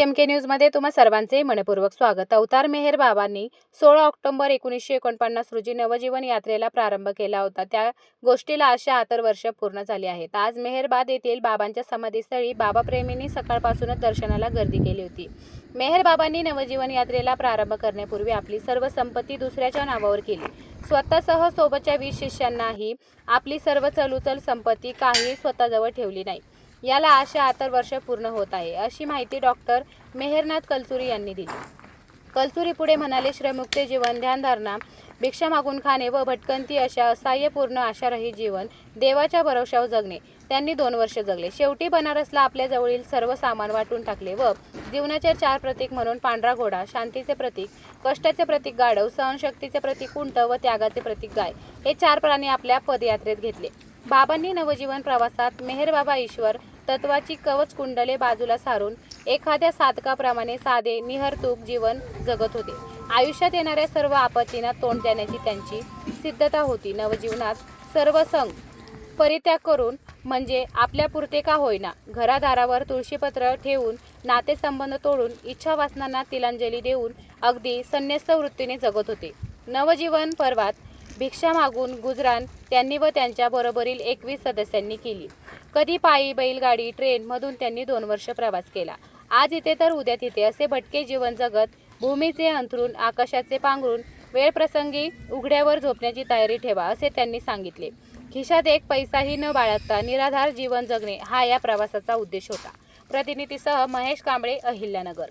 M के न्यूजमध्ये तुम्हा सर्वांचे मनपूर्वक स्वागत. अवतार मेहेर बाबांनी सोळा ऑक्टोबर एकोणीसशे एकोणपन्नास रोजी नवजीवन यात्रेला प्रारंभ केला होता. त्या गोष्टीला अशा आतर वर्ष पूर्ण झाली आहेत. आज मेहेरबाद येथील बाबांच्या समाधीस्थळी बाबाप्रेमींनी सकाळपासूनच दर्शनाला गर्दी केली होती. मेहेर बाबांनी नवजीवन यात्रेला प्रारंभ करण्यापूर्वी आपली सर्व संपत्ती दुसऱ्याच्या नावावर केली. स्वतःसह सोबतच्या वीस शिष्यांनाही आपली सर्व चलुचल संपत्ती काही स्वतःजवळ ठेवली नाही. याला आज शहात्तर वर्ष पूर्ण होत आहे अशी माहिती डॉक्टर मेहरनाथ कलचुरी यांनी दिली. कलचुरी पुढे म्हणाले श्रमुक्ते जीवन ध्यानधारणा भिक्षा मागून खाणे व भटकंती अशा असहाय्यपूर्ण आशारही जीवन देवाच्या भरोशावर जगणे त्यांनी दोन वर्ष जगले. शेवटी बनारसला आपल्या जवळील सर्व सामान वाटून टाकले व जीवनाचे चार प्रतीक म्हणून पांढरा घोडा शांतीचे प्रतीक कष्टाचे प्रतीक गाढव सहनशक्तीचे प्रतीक उंट व त्यागाचे प्रतीक गाय हे चार प्राणी आपल्या पदयात्रेत घेतले. बाबांनी नवजीवन प्रवासात मेहरबाबा ईश्वर तत्वाची कवच कुंडले बाजूला सारून एखाद्या साधकाप्रमाणे साधे निहरतूक जीवन जगत होते. आयुष्यात येणाऱ्या सर्व आपत्तींना तोंड देण्याची त्यांची सिद्धता होती. नवजीवनात सर्व संघ परित्याग करून म्हणजे आपल्या पुरते का होईना घरादारावर तुळशीपत्र ठेवून नातेसंबंध तोडून इच्छा वासनांना तिलांजली देऊन अगदी संन्यस्त वृत्तीने जगत होते. नवजीवन पर्वात भिक्षा मागून गुजराण त्यांनी व त्यांच्या बरोबरील एकवीस सदस्यांनी केली. कधी पायी बैलगाडी ट्रेनमधून त्यांनी दोन वर्ष प्रवास केला. आज इथे तर उद्या तिथे असे भटके जीवन जगत भूमीचे अंथरून आकाशाचे पांघरून वेळ प्रसंगी उघड्यावर झोपण्याची तयारी ठेवा असे त्यांनी सांगितले. खिशात एक पैसाही न बाळगता निराधार जीवन जगणे हा या प्रवासाचा उद्देश होता. प्रतिनिधीसह महेश कांबळे अहिल्यानगर.